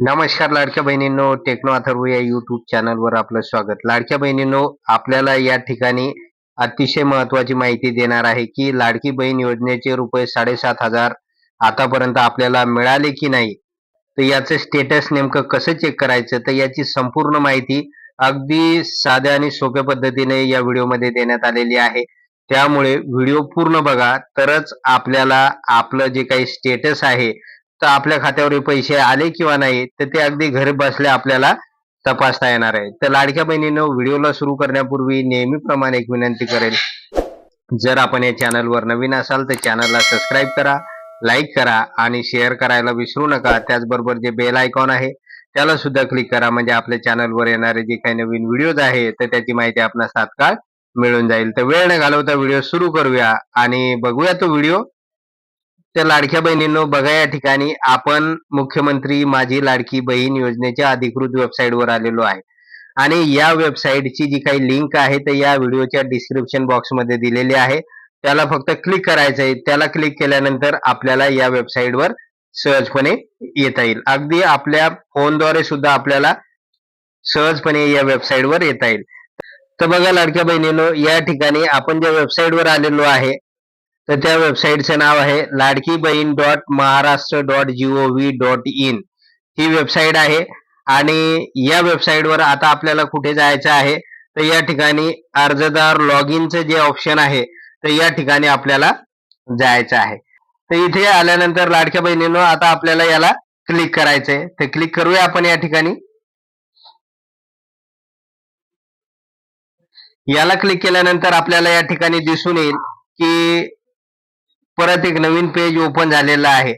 नमस्कार लाडक्या बहिणींनो टेक्नो अथर्व या युट्यूब चॅनलवर आपलं स्वागत. लाडक्या बहिणींनो आपल्याला या ठिकाणी अतिशय महत्वाची माहिती देणार आहे की लाडकी बहीण योजनेचे रुपये साडेसात हजार आतापर्यंत आपल्याला मिळाले की नाही? तर याचं स्टेटस नेमकं कसं चेक करायचं? तर याची संपूर्ण माहिती अगदी साध्या आणि सोप्या पद्धतीने या व्हिडिओमध्ये देण्यात आलेली आहे. त्यामुळे व्हिडिओ पूर्ण बघा. तरच आपल्याला आपलं जे काही स्टेटस आहे तर आपल्या खात्यावर पैसे आले किंवा नाही तर ते अगदी घर बसल्या आपल्याला तपासता येणार आहे. तर लाडक्या बहिणीनं व्हिडिओला सुरू करण्यापूर्वी नेहमीप्रमाणे एक विनंती करेल. जर आपण या चॅनलवर नवीन असाल तर चॅनलला सबस्क्राईब करा लाईक करा आणि शेअर करायला विसरू नका. त्याचबरोबर जे बेल आयकॉन आहे त्याला सुद्धा क्लिक करा. म्हणजे आपल्या चॅनलवर येणारे जे काही नवीन व्हिडिओज आहे तर त्याची माहिती आपणास तात्काळ मिळून जाईल. तर वेळ न घालवता व्हिडिओ सुरू करूया आणि बघूया तो व्हिडिओ तर लाडक्या बहिणींनो बघा या ठिकाणी आपण मुख्यमंत्री माझी लाडकी बहीण योजनेच्या अधिकृत वेबसाईटवर आलेलो आहे. आणि या वेबसाईटची जी काही लिंक आहे तर या व्हिडिओच्या डिस्क्रिप्शन बॉक्समध्ये दिलेली आहे. त्याला फक्त क्लिक करायचं आहे. त्याला क्लिक केल्यानंतर आपल्याला या वेबसाईटवर सहजपणे येता येईल. अगदी आपल्या फोनद्वारे सुद्धा आपल्याला सहजपणे या वेबसाईटवर येता येईल. तर बघा लाडक्या बहिणींनो या ठिकाणी आपण ज्या वेबसाईटवर आलेलो आहे तर त्या वेबसाईटचं नाव आहे Ladki Bahin dot Maharashtra dot gov dot in he website आहे आणि या वेबसाईटवर आता आपल्याला कुठे जायचं आहे तर या ठिकाणी अर्जदार लॉग इनचं जे ऑप्शन आहे तर या ठिकाणी आपल्याला जायचं आहे. तर इथे आल्यानंतर लाडक्या बहिणीनं आता आपल्याला याला क्लिक करायचंय. तर क्लिक करूया आपण या ठिकाणी. याला क्लिक केल्यानंतर आपल्याला या ठिकाणी दिसून येईल की परत एक नवीन पेज ओपन झालेलं आहे.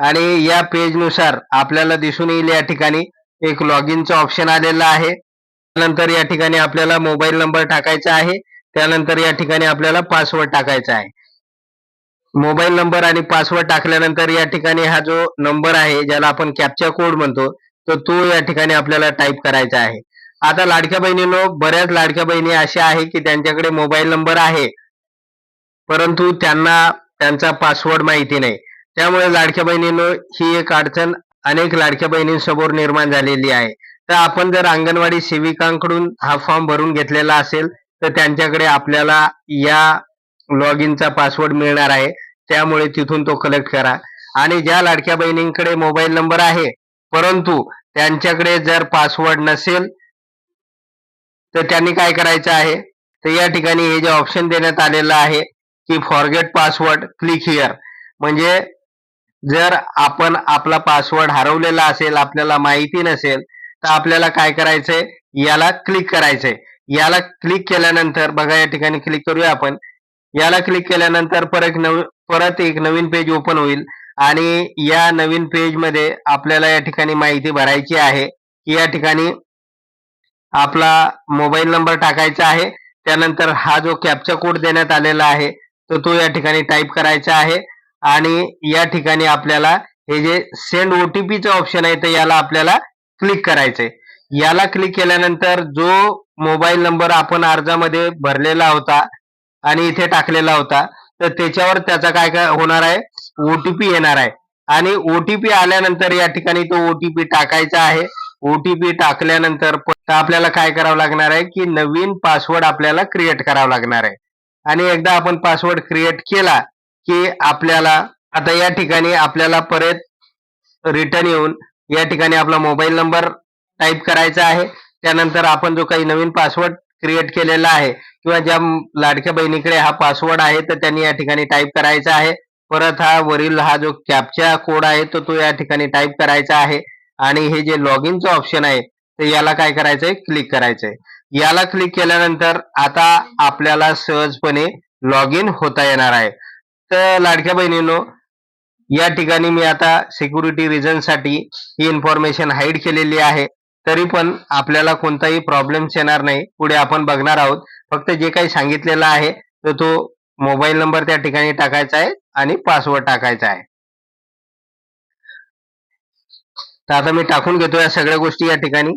आणि या पेजनुसार आपल्याला दिसून येईल या ठिकाणी एक लॉग इनचं ऑप्शन आलेलं आहे. त्यानंतर या ठिकाणी आपल्याला मोबाईल नंबर टाकायचा आहे. त्यानंतर या ठिकाणी आपल्याला पासवर्ड टाकायचा आहे. मोबाईल नंबर आणि पासवर्ड टाकल्यानंतर या ठिकाणी हा जो नंबर आहे ज्याला आपण कॅप्चा कोड म्हणतो तर तो या ठिकाणी आपल्याला टाईप करायचा आहे. आता लाडक्या बहिणीनो बऱ्याच लाडक्या बहिणी अशा आहे की त्यांच्याकडे मोबाईल नंबर आहे. परंतु त्यांना त्यांचा पासवर्ड माहिती नाही. त्यामुळे लाडक्या बहिणींनो ही एक अडचण अनेक लाडक्या बहिणींसमोर निर्माण झालेली आहे. तर आपण जर अंगणवाडी सेविकांकडून हा फॉर्म भरून घेतलेला असेल तर त्यांच्याकडे आपल्याला या लॉग इनचा पासवर्ड मिळणार आहे. त्यामुळे तिथून तो कलेक्ट करा. आणि ज्या लाडक्या बहिणींकडे मोबाईल नंबर आहे परंतु त्यांच्याकडे जर पासवर्ड नसेल तर त्यांनी काय करायचं आहे? तर या ठिकाणी हे जे ऑप्शन देण्यात आलेलं आहे की फॉरगेट पासवर्ड क्लिक हिअर म्हणजे जर आपण आपला पासवर्ड हरवलेला असेल आपल्याला माहिती नसेल तर आपल्याला काय करायचंय? याला क्लिक करायचंय. याला क्लिक केल्यानंतर बघा या ठिकाणी क्लिक करूया आपण. याला क्लिक केल्यानंतर परत नव परत एक नवीन पेज ओपन होईल. आणि या नवीन पेजमध्ये आपल्याला या ठिकाणी माहिती भरायची आहे की या ठिकाणी आपला मोबाईल नंबर टाकायचा आहे. त्यानंतर हा जो कॅप्चा कोड देण्यात आलेला आहे तर तो या ठिकाणी टाईप करायचा आहे. आणि या ठिकाणी आपल्याला हे जे सेंड ओटीपीचं ऑप्शन आहे तर याला आपल्याला क्लिक करायचंय. याला क्लिक केल्यानंतर जो मोबाईल नंबर आपण अर्जामध्ये भरलेला होता आणि इथे टाकलेला होता तर त्याच्यावर त्याचा काय काय होणार आहे? ओटीपी येणार आहे. आणि ओटीपी आल्यानंतर या ठिकाणी तो ओटीपी टाकायचा आहे. ओटीपी टाकल्यानंतर आपल्याला काय करावं लागणार आहे की नवीन पासवर्ड आपल्याला क्रिएट करावा लागणार आहे. आणि एकदा आपण पासवर्ड क्रिएट केला की आपल्याला आता या ठिकाणी आपल्याला परत रिटर्न येऊन या ठिकाणी आपला मोबाईल नंबर टाईप करायचा आहे. त्यानंतर आपण जो काही नवीन पासवर्ड क्रिएट केलेला आहे किंवा ज्या लाडक्या बहिणीकडे हा पासवर्ड आहे तर त्यांनी या ठिकाणी टाईप करायचा आहे. परत हा वरील हा जो कॅपचा कोड आहे तो तो या ठिकाणी टाईप करायचा आहे. आणि हे जे लॉग इनचं ऑप्शन आहे तर याला काय करायचंय? क्लिक करायचंय. याला क्लिक केल्यानंतर आता आपल्याला सहजपणे लॉग इन होता येणार आहे. तर लाडक्या बहिणींनो या ठिकाणी मी आता सिक्युरिटी रिझनसाठी ही इन्फॉर्मेशन हाईड केलेली आहे. तरी पण आपल्याला कोणताही प्रॉब्लेम्स येणार नाही. पुढे आपण बघणार आहोत. फक्त जे काही सांगितलेलं आहे तर तो मोबाईल नंबर त्या ठिकाणी टाकायचा आहे आणि पासवर्ड टाकायचा आहे. तर आता मी टाकून घेतो या सगळ्या गोष्टी या ठिकाणी.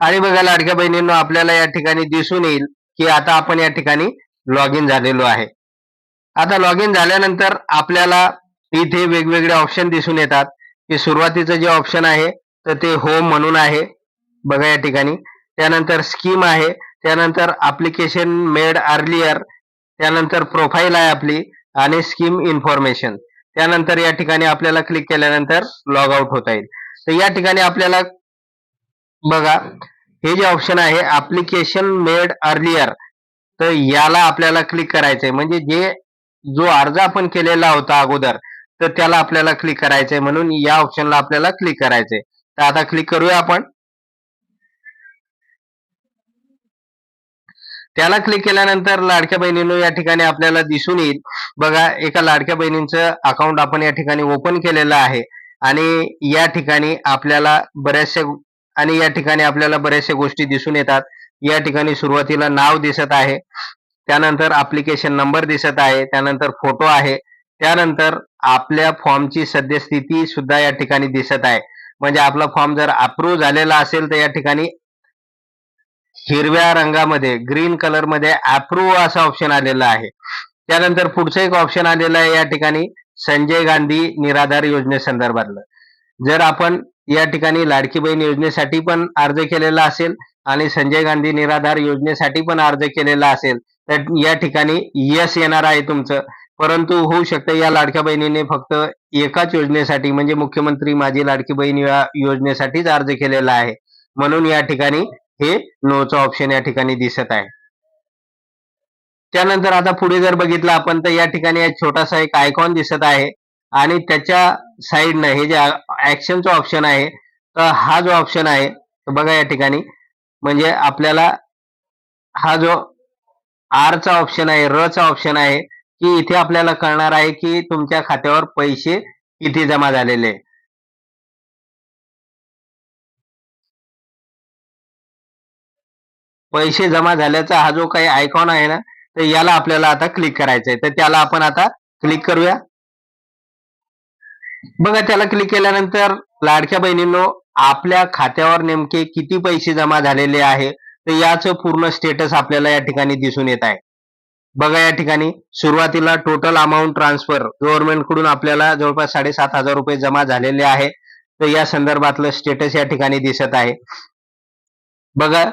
आणि बघा लाडक्या बहिणींनो आपल्याला या ठिकाणी दिसून येईल की आता आपण या ठिकाणी लॉग इन झालेलो आहे. आता लॉग इन झाल्यानंतर आपल्याला इथे वेगवेगळे ऑप्शन दिसून येतात. की सुरुवातीचं जे ऑप्शन आहे तर ते होम म्हणून आहे. बघा या ठिकाणी. त्यानंतर स्कीम आहे. त्यानंतर अप्लिकेशन मेड अर्लियर त्यानंतर प्रोफाईल आहे आपली आणि स्कीम इन्फॉर्मेशन त्यानंतर या ठिकाणी आपल्याला क्लिक केल्यानंतर लॉग आउट होता येईल. तर या ठिकाणी आपल्याला बघा हे जे ऑप्शन आहे अप्लिकेशन मेड अर्लियर तर याला आपल्याला क्लिक करायचंय. म्हणजे जे जो अर्ज आपण केलेला होता अगोदर तर त्याला आपल्याला क्लिक करायचंय म्हणून या ऑप्शनला आपल्याला क्लिक करायचंय. तर आता क्लिक करूया आपण. त्याला क्लिक केल्यानंतर लाडक्या बहिणीनं या ठिकाणी आपल्याला दिसून येईल. बघा एका लाडक्या बहिणींचं अकाउंट आपण या ठिकाणी ओपन केलेलं आहे. आणि या ठिकाणी आपल्याला बऱ्याचशा आणि या ठिकाणी आपल्याला बऱ्याचशा गोष्टी दिसून येतात. या ठिकाणी सुरुवातीला नाव दिसत आहे. त्यानंतर अप्लिकेशन नंबर दिसत आहे. त्यानंतर फोटो आहे. त्यानंतर आपल्या फॉर्मची सद्यस्थिती सुद्धा या ठिकाणी दिसत आहे. म्हणजे आपला फॉर्म जर अप्रूव्ह झालेला असेल तर या ठिकाणी हिरव्या रंगामध्ये ग्रीन कलरमध्ये अप्रूव्ह असं ऑप्शन आलेलं आहे. त्यानंतर पुढचं एक ऑप्शन आलेलं आहे या ठिकाणी संजय गांधी निराधार योजनेसंदर्भातलं जर आपण या ठिकाणी लाडकी बहीण योजनेसाठी पण अर्ज केलेला असेल आणि संजय गांधी निराधार योजनेसाठी पण अर्ज केलेला असेल तर या ठिकाणी यस येणार आहे तुमचं. परंतु होऊ शकतं या लाडक्या बहिणीने फक्त एकाच योजनेसाठी म्हणजे मुख्यमंत्री माझी लाडकी बहीण योजनेसाठीच अर्ज केलेला आहे. म्हणून या ठिकाणी हे नोचं ऑप्शन या ठिकाणी दिसत आहे. त्यानंतर आता पुढे जर बघितलं आपण तर या ठिकाणी एक छोटासा एक आयकॉन दिसत आहे. आणि त्याच्या साईडनं हे जे ऍक्शनचं ऑप्शन आहे तर हा जो ऑप्शन आहे बघा या ठिकाणी. म्हणजे आपल्याला हा जो आरचा ऑप्शन आहे र चा ऑप्शन आहे की इथे आपल्याला कळणार आहे की तुमच्या खात्यावर पैसे किती जमा झालेले. पैसे जमा झाल्याचा हा जो काही आयकॉन आहे ना तर याला आपल्याला आता क्लिक करायचं आहे तर त्याला आपण आता क्लिक करूया. बघा त्याला क्लिक केल्यानंतर लाडक्या बहिणींनो आपल्या खात्यावर नेमके किती पैसे जमा झालेले आहे तर याचं पूर्ण स्टेटस आपल्याला या ठिकाणी दिसून येत आहे. बघा या ठिकाणी सुरुवातीला टोटल अमाऊंट ट्रान्सफर गव्हर्नमेंटकडून आपल्याला जवळपास साडेसात हजार रुपये जमा झालेले आहे. तर या संदर्भातलं स्टेटस या ठिकाणी दिसत आहे. बघा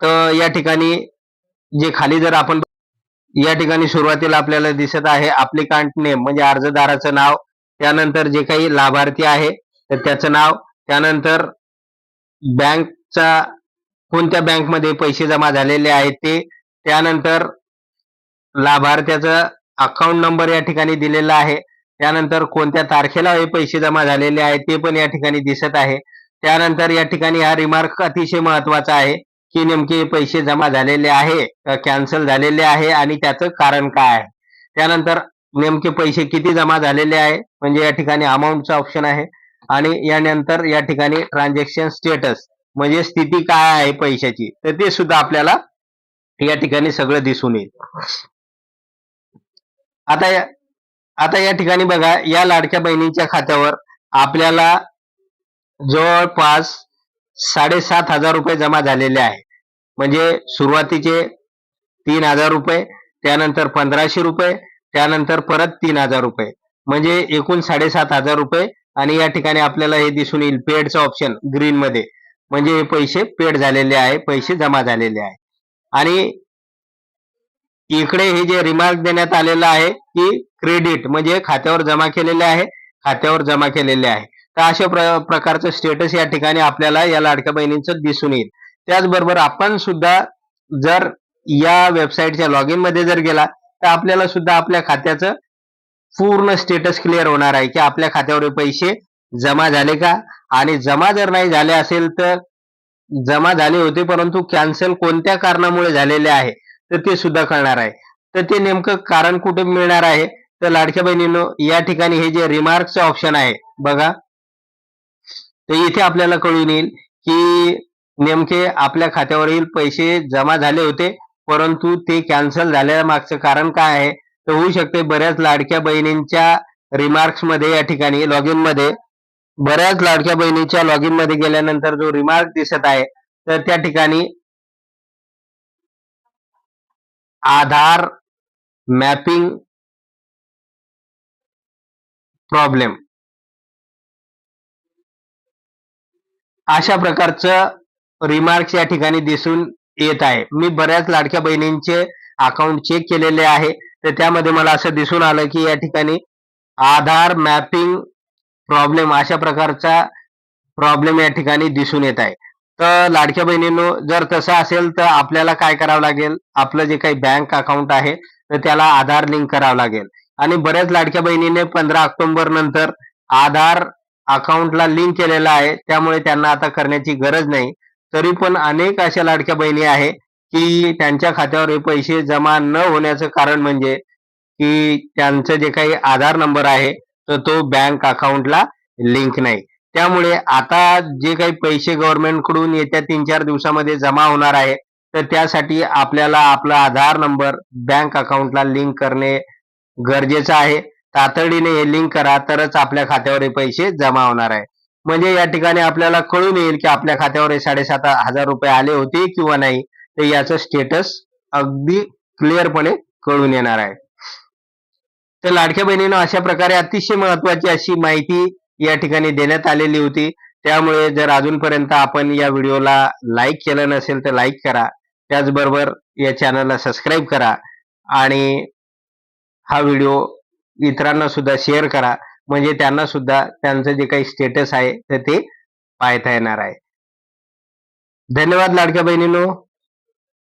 तर या ठिकाणी जे खाली जर आपण या ठिकाणी सुरुवातीला आपल्याला दिसत आहे अप्लिकांट नेम म्हणजे अर्जदाराचं नाव त्यानंतर जे काही लाभार्थी आहे तर त्याचं नाव त्यानंतर बँकचा कोणत्या बँकमध्ये पैसे जमा झालेले आहेत ते त्यानंतर लाभार्थ्याचा अकाउंट नंबर या ठिकाणी दिलेला आहे त्यानंतर कोणत्या तारखेला हे पैसे जमा झालेले आहेत ते पण या ठिकाणी दिसत आहे त्यानंतर या ठिकाणी हा रिमार्क अतिशय महत्त्वाचा आहे की नेमके पैसे जमा झालेले आहे कॅन्सल झालेले आहे आणि त्याचं कारण काय आहे? त्यानंतर नेमके पैसे किती जमा झालेले आहे? म्हणजे या ठिकाणी अमाऊंटचा ऑप्शन आहे. आणि यानंतर या ठिकाणी ट्रान्झॅक्शन स्टेटस म्हणजे स्थिती काय आहे पैशाची? तर ते सुद्धा आपल्याला या ठिकाणी सगळं दिसून येईल. आता या आता या ठिकाणी बघा या लाडक्या बहिणीच्या खात्यावर आपल्याला जवळपास साडेसात हजार रुपये जमा झालेले आहे. म्हणजे सुरुवातीचे तीन हजार रुपये त्यानंतर पंधराशे रुपये त्यानंतर परत तीन हजार रुपये. म्हणजे एकूण साडेसात हजार रुपये आणि या ठिकाणी आपल्याला हे दिसून येईल पेडचं ऑप्शन ग्रीन मध्ये. म्हणजे हे पैसे पेड झालेले आहे पैसे जमा झालेले आहे. आणि इकडे हे जे रिमार्क देण्यात आलेलं आहे की क्रेडिट म्हणजे खात्यावर जमा केलेले आहे खात्यावर जमा केलेले आहे. तर अशा प्र प्रकारचं स्टेटस या ठिकाणी आपल्याला या लाडक्या बहिणींचं दिसून येईल. त्याचबरोबर आपण सुद्धा जर या वेबसाईटच्या लॉग इनमध्ये जर गेला तर आपल्याला सुद्धा आपल्या खात्याचं पूर्ण स्टेटस क्लिअर होणार आहे की आपल्या खात्यावर पैसे जमा झाले का? आणि जमा जर नाही झाले असेल तर जमा झाले होते परंतु कॅन्सल कोणत्या कारणामुळे झालेले आहे तर ते सुद्धा कळणार आहे. तर ते नेमकं कारण कुठे मिळणार आहे? तर लाडक्या बहिणींनो या ठिकाणी हे जे रिमार्कचं ऑप्शन आहे बघा. तर इथे आपल्याला कळून येईल की नेमके आपल्या खात्यावरील पैसे जमा झाले होते परंतु ते कॅन्सल झाल्या मागचं कारण काय आहे? तर होऊ शकते बऱ्याच लाडक्या बहिणींच्या रिमार्क्समध्ये या ठिकाणी लॉग इनमध्ये. बऱ्याच लाडक्या बहिणीच्या लॉग इनमध्ये गेल्यानंतर जो रिमार्क दिसत आहे तर त्या ठिकाणी आधार मॅपिंग प्रॉब्लेम अशा प्रकारचं रिमार्क्स या ठिकाणी दिसून येत आहे. मी बऱ्याच लाडक्या बहिणींचे अकाउंट चेक केलेले आहे. तर त्यामध्ये मला असं दिसून आलं की या ठिकाणी आधार मॅपिंग प्रॉब्लेम अशा प्रकारचा प्रॉब्लेम या ठिकाणी दिसून येत आहे. तर लाडक्या बहिणींनो जर तसं असेल तर आपल्याला काय करावं लागेल? आपलं जे काही बँक अकाउंट आहे तर त्याला आधार लिंक करावं लागेल. आणि बऱ्याच लाडक्या बहिणीने पंधरा ऑक्टोबर नंतर आधार अकाउंटला लिंक केलेला आहे. त्यामुळे त्यांना आता करण्याची गरज नाही. तरी पण अनेक अशा लाडक्या बहिणी आहे की त्यांच्या खात्यावर हे पैसे जमा न होण्याचं कारण म्हणजे की त्यांचं जे काही आधार नंबर आहे तर तो बँक अकाउंटला लिंक नाही. त्यामुळे आता जे काही पैसे गव्हर्नमेंटकडून येत्या तीन चार दिवसामध्ये जमा होणार आहे तर त्यासाठी आपल्याला आपला आधार नंबर बँक अकाउंटला लिंक करणे गरजेचं आहे. तातडीने हे लिंक करा तरच आपल्या खात्यावर हे पैसे जमा होणार आहे. म्हणजे या ठिकाणी आपल्याला कळून येईल की आपल्या खात्यावर हे साडेसात हजार रुपये आले होते किंवा नाही. तर याचं स्टेटस अगदी क्लिअरपणे कळून येणार आहे. तर लाडक्या बहिणीनं अशा प्रकारे अतिशय महत्वाची अशी माहिती या ठिकाणी देण्यात आलेली होती. त्यामुळे जर अजूनपर्यंत आपण या व्हिडिओला लाईक केलं नसेल तर लाईक करा. त्याचबरोबर या चॅनलला सबस्क्राईब करा. आणि हा व्हिडिओ इतरांना सुद्धा शेअर करा. म्हणजे त्यांना सुद्धा त्यांचं जे काही स्टेटस आहे तर ते पाहता येणार आहे. धन्यवाद लाडक्या बहिणीनो.